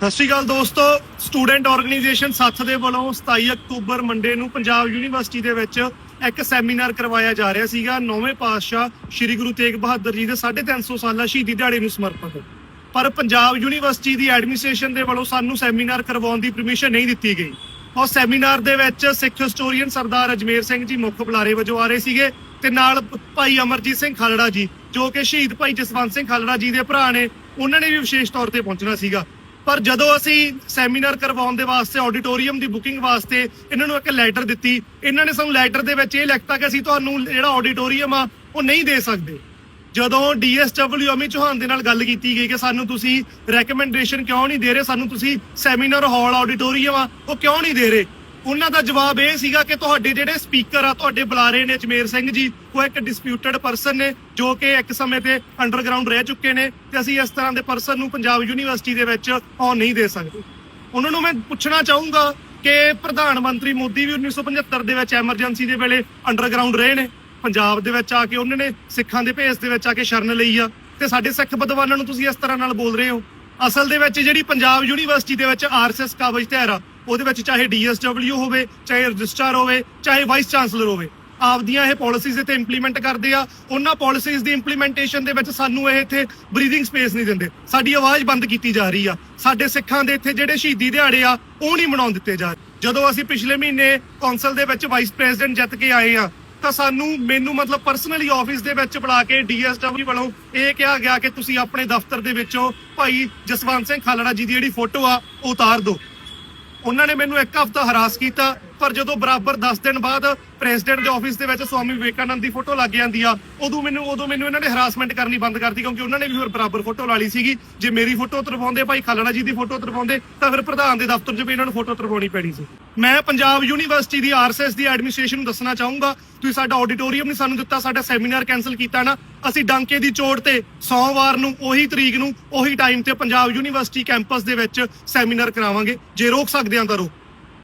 ਸਤਿ ਸ਼੍ਰੀ ਅਕਾਲ ਦੋਸਤੋ। Student organisation ਸੱਥ ਦੇ ਵੱਲੋਂ 27 ਅਕਤੂਬਰ ਮੰਡੇ ਨੂੰ ਪੰਜਾਬ ਯੂਨੀਵਰਸਿਟੀ ਦੇ ਵਿੱਚ ਇੱਕ ਸੈਮੀਨਾਰ ਕਰਵਾਇਆ ਜਾ ਰਿਹਾ ਸੀਗਾ। ਨੌਵੇਂ ਪਾਤਸ਼ਾਹ ਸ੍ਰੀ ਗੁਰੂ ਤੇਗ ਬਹਾਦਰ ਜੀ ਦੇ 350 ਸਾਲਾ ਸ਼ਹੀਦੀ ਦਿਹਾੜੇ ਨੂੰ ਸਮਰਪਿਤ ਪਰ ਪੰਜਾਬ ਯੂਨੀਵਰਸਿਟੀ ਦੀ ਐਡਮਿਨਿਸਟ੍ਰੇਸ਼ਨ ਦੇ ਵੱਲੋਂ ਸਾਨੂੰ ਸੈਮੀਨਾਰ ਕਰਵਾਉਣ ਦੀ ਪਰਮਿਸ਼ਨ ਨਹੀਂ ਦਿੱਤੀ ਗਈ। ਉਹ ਸੈਮੀਨਾਰ ਦੇ ਵਿੱਚ ਸਿੱਖ ਹਿਸਟੋਰੀਅਨ ਸਰਦਾਰ ਅਜਮੇਰ ਸਿੰਘ ਜੀ ਮੁੱਖ ਬੁਲਾਰੇ ਵਜੋਂ ਆ ਰਹੇ ਸੀਗੇ ਤੇ ਨਾਲ ਭਾਈ ਅਮਰਜੀਤ ਸਿੰਘ ਖਾਲੜਾ ਜੀ, ਜੋ ਕਿ ਸ਼ਹੀਦ ਭਾਈ ਜਸਵੰਤ ਸਿੰਘ ਖਾਲੜਾ ਜੀ ਦੇ ਭਰਾ ਨੇ, ਉਹਨਾਂ ਨੇ ਵੀ ਵਿਸ਼ੇਸ਼ ਤੌਰ ਤੇ ਪਹੁੰਚਣਾ ਸੀਗਾ। ਪਰ ਜਦੋਂ ਅਸੀਂ ਸੈਮੀਨਾਰ ਕਰਵਾਉਣ ਦੇ ਵਾਸਤੇ ਆਡੀਟੋਰੀਅਮ ਦੀ ਬੁਕਿੰਗ ਵਾਸਤੇ ਇਹਨਾਂ ਨੂੰ ਇੱਕ ਲੈਟਰ ਦਿੱਤੀ, ਇਹਨਾਂ ਨੇ ਸਾਨੂੰ ਲੈਟਰ ਦੇ ਵਿੱਚ ਇਹ ਲਿਖਤਾ ਕਿ ਅਸੀਂ ਤੁਹਾਨੂੰ ਜਿਹੜਾ ਆਡੀਟੋਰੀਅਮ ਆ, ਉਹ ਨਹੀਂ ਦੇ ਸਕਦੇ। ਜਦੋਂ ਡੀਐਸਡਬਲਯੂ ਅਮੀ ਚੌਹਾਨ ਦੇ ਨਾਲ ਗੱਲ ਕੀਤੀ ਗਈ ਕਿ ਸਾਨੂੰ ਤੁਸੀਂ ਰეკਮੈਂਡੇਸ਼ਨ ਕਿਉਂ ਨਹੀਂ ਦੇ ਰਹੇ, ਸਾਨੂੰ ਤੁਸੀਂ ਸੈਮੀਨਾਰ ਹਾਲ ਆਡੀਟੋਰੀਅਮ ਆ, ਉਹ ਕਿਉਂ ਨਹੀਂ ਦੇ ਰਹੇ? ਉਹਨਾਂ ਦਾ ਜਵਾਬ ਇਹ ਸੀਗਾ ਕਿ ਤੁਹਾਡੇ ਜਿਹੜੇ ਸਪੀਕਰ ਆ, ਤੁਹਾਡੇ ਬੁਲਾਰੇ ਨੇ ਅਜਮੇਰ ਸਿੰਘ ਜੀ, ਉਹ ਇੱਕ ਡਿਸਪਿਊਟਡ ਪਰਸਨ ਨੇ, ਜੋ ਕਿ ਇੱਕ ਸਮੇਂ ਤੇ ਅੰਡਰਗਰਾਉਂਡ ਰਹਿ ਚੁੱਕੇ ਨੇ ਤੇ ਅਸੀਂ ਇਸ ਤਰ੍ਹਾਂ ਦੇ ਪਰਸਨ ਨੂੰ ਪੰਜਾਬ ਯੂਨੀਵਰਸਿਟੀ ਦੇ ਵਿੱਚ ਆਉਣ ਨਹੀਂ ਦੇ ਸਕਦੇ। ਉਹਨਾਂ ਨੂੰ ਮੈਂ ਪੁੱਛਣਾ ਚਾਹੂੰਗਾ ਕਿ ਪ੍ਰਧਾਨ ਮੰਤਰੀ ਮੋਦੀ ਵੀ 1975 ਦੇ ਵਿੱਚ ਐਮਰਜੈਂਸੀ ਦੇ ਵੇਲੇ ਅੰਡਰਗਰਾਉਂਡ ਰਹੇ ਨੇ। ਪੰਜਾਬ ਦੇ ਵਿੱਚ ਆ ਕੇ ਉਹਨਾਂ ਨੇ ਸਿੱਖਾਂ ਦੇ ਭੇਸ ਦੇ ਵਿੱਚ ਆ ਕੇ ਸ਼ਰਨ ਲਈ ਆ ਤੇ ਸਾਡੇ ਸਿੱਖ ਵਿਦਵਾਨਾਂ ਨੂੰ ਤੁਸੀਂ ਇਸ ਤਰ੍ਹਾਂ ਨਾਲ ਬੋਲ ਰਹੇ ਹੋ। ਅਸਲ ਦੇ ਵਿੱਚ ਜਿਹੜੀ ਪੰਜਾਬ ਯੂਨੀਵਰਸਿਟੀ ਦੇ ਵਿੱਚ ਆਰਐਸਐਸ ਕਾਬਜ ਧੈਰ ਆ ਉਹਦੇ ਵਿੱਚ ਚਾਹੇ ਡੀਐਸਡਬਲਯੂ ਹੋਵੇ, ਚਾਹੇ ਰਜਿਸਟਰ ਹੋਵੇ, ਚਾਹੇ ਵਾਈਸ ਚਾਂਸਲਰ ਹੋਵੇ, ਆਪਦੀਆਂ ਇਹ ਪਾਲਿਸੀਜ਼ ਇੱਥੇ ਇੰਪਲੀਮੈਂਟ ਕਰਦੇ ਆ। ਉਹਨਾਂ ਪਾਲਿਸੀਜ਼ ਦੀ ਇੰਪਲੀਮੈਂਟੇਸ਼ਨ ਦੇ ਵਿੱਚ ਸਾਨੂੰ ਇਹ ਇੱਥੇ ਬਰੀਥਿੰਗ ਸਪੇਸ ਨਹੀਂ ਦਿੰਦੇ। ਸਾਡੀ ਆਵਾਜ਼ ਬੰਦ ਕੀਤੀ ਜਾ ਰਹੀ ਆ। ਸਾਡੇ ਸਿੱਖਾਂ ਦੇ ਇੱਥੇ ਜਿਹੜੇ ਸ਼ਹੀਦੀ ਦਿਹਾੜੇ ਆ, ਉਹ ਨਹੀਂ ਮਨਾਉਣ ਦਿੱਤੇ ਜਾ ਰਹੇ। ਜਦੋਂ ਅਸੀਂ ਪਿਛਲੇ ਮਹੀਨੇ ਕੌਂਸਲ ਦੇ ਵਿੱਚ ਵਾਈਸ ਪ੍ਰੈਜ਼ੀਡੈਂਟ ਜਿੱਤ ਕੇ ਆਏ ਆ, ਤਾਂ ਸਾਨੂੰ ਮੈਨੂੰ ਮਤਲਬ ਪਰਸਨਲੀ ਆਫਿਸ ਦੇ ਵਿੱਚ ਬੁਲਾ ਕੇ ਡੀਐਸਡਬਲਯੂ ਵੱਲੋਂ ਇਹ ਕਿਹਾ ਗਿਆ ਕਿ ਤੁਸੀਂ ਆਪਣੇ ਦਫ਼ਤਰ ਦੇ ਵਿੱਚੋਂ ਭਾਈ ਜਸਵੰਤ ਸਿੰਘ ਖਾਲੜਾ ਜੀ ਦੀ ਜਿਹੜੀ ਫੋਟੋ ਆ, ਉਹ ਉਤਾਰ ਦਿਓ। ਉਹਨਾਂ ਨੇ ਮੈਨੂੰ ਇੱਕ ਹਫ਼ਤਾ ਹਰਾਸ ਕੀਤਾ। ਪਰ ਜਦੋਂ ਬਰਾਬਰ 10 ਦਿਨ ਬਾਅਦ ਪ੍ਰੈਜ਼ੀਡੈਂਟ ਦੇ ਆਫਿਸ ਦੇ ਵਿੱਚ ਸਵਾਮੀ ਵਿਵੇਕਾਨੰਦ ਦੀ ਫੋਟੋ ਲੱਗ ਜਾਂਦੀ ਆ, ਉਦੋਂ ਮੈਨੂੰ ਉਦੋਂ ਮੈਨੂੰ ਇਹਨਾਂ ਨੇ ਹਰਾਸਮੈਂਟ ਕਰਨੀ ਬੰਦ ਕਰਤੀ ਕਿਉਂਕਿ ਉਹਨਾਂ ਨੇ ਵੀ ਫਿਰ ਬਰਾਬਰ ਫੋਟੋ ਲਾ ਲਈ ਸੀਗੀ। ਜੇ ਮੇਰੀ ਫੋਟੋ ਤਰਵਾਉਂਦੇ ਭਾਈ ਖਾਲੜਾ ਜੀ ਦੀ ਫੋਟੋ ਤਰਵਾਉਂਦੇ ਤਾਂ ਫਿਰ ਪ੍ਰਧਾਨ ਦੇ ਦਫ਼ਤਰ 'ਚ ਵੀ ਇਹਨਾਂ ਨੂੰ ਫੋਟੋ ਤਰਵਾਉਣੀ ਪੈਣੀ ਸੀ। ਮੈਂ ਪੰਜਾਬ ਯੂਨੀਵਰਸਿਟੀ ਦੀ ਆਰਐਸਐਸ ਦੀ ਐਡਮਿਨਿਸਟ੍ਰੇਸ਼ਨ ਨੂੰ ਦੱਸਣਾ ਚਾਹੂੰਗਾ। ਤੁਸੀਂ ਸਾਡਾ ਆਡੀਟੋਰੀਅਮ ਨਹੀਂ ਸਾਨੂੰ ਦਿੱਤਾ, ਸਾਡਾ ਸੈਮੀਨਾਰ ਕੈਨਸਲ ਕੀਤਾ ਨਾ। ਅਸੀਂ ਡਾਂਕੇ ਦੀ ਚੋੜ ਤੇ ਸੋਮਵਾਰ ਨੂੰ, ਉਹੀ ਤਰੀਕ ਨੂੰ, ਉਹੀ ਟਾਈਮ ਤੇ ਪੰਜਾਬ ਯੂਨੀਵਰਸਿਟੀ ਕੈਂਪਸ ਦੇ ਵਿੱਚ ਸੈਮੀਨਾਰ ਕਰਾਵਾਂਗੇ। ਜੇ ਰੋਕ ਸਕਦੇ ਆ ਤਾਂ ਰੋਕ।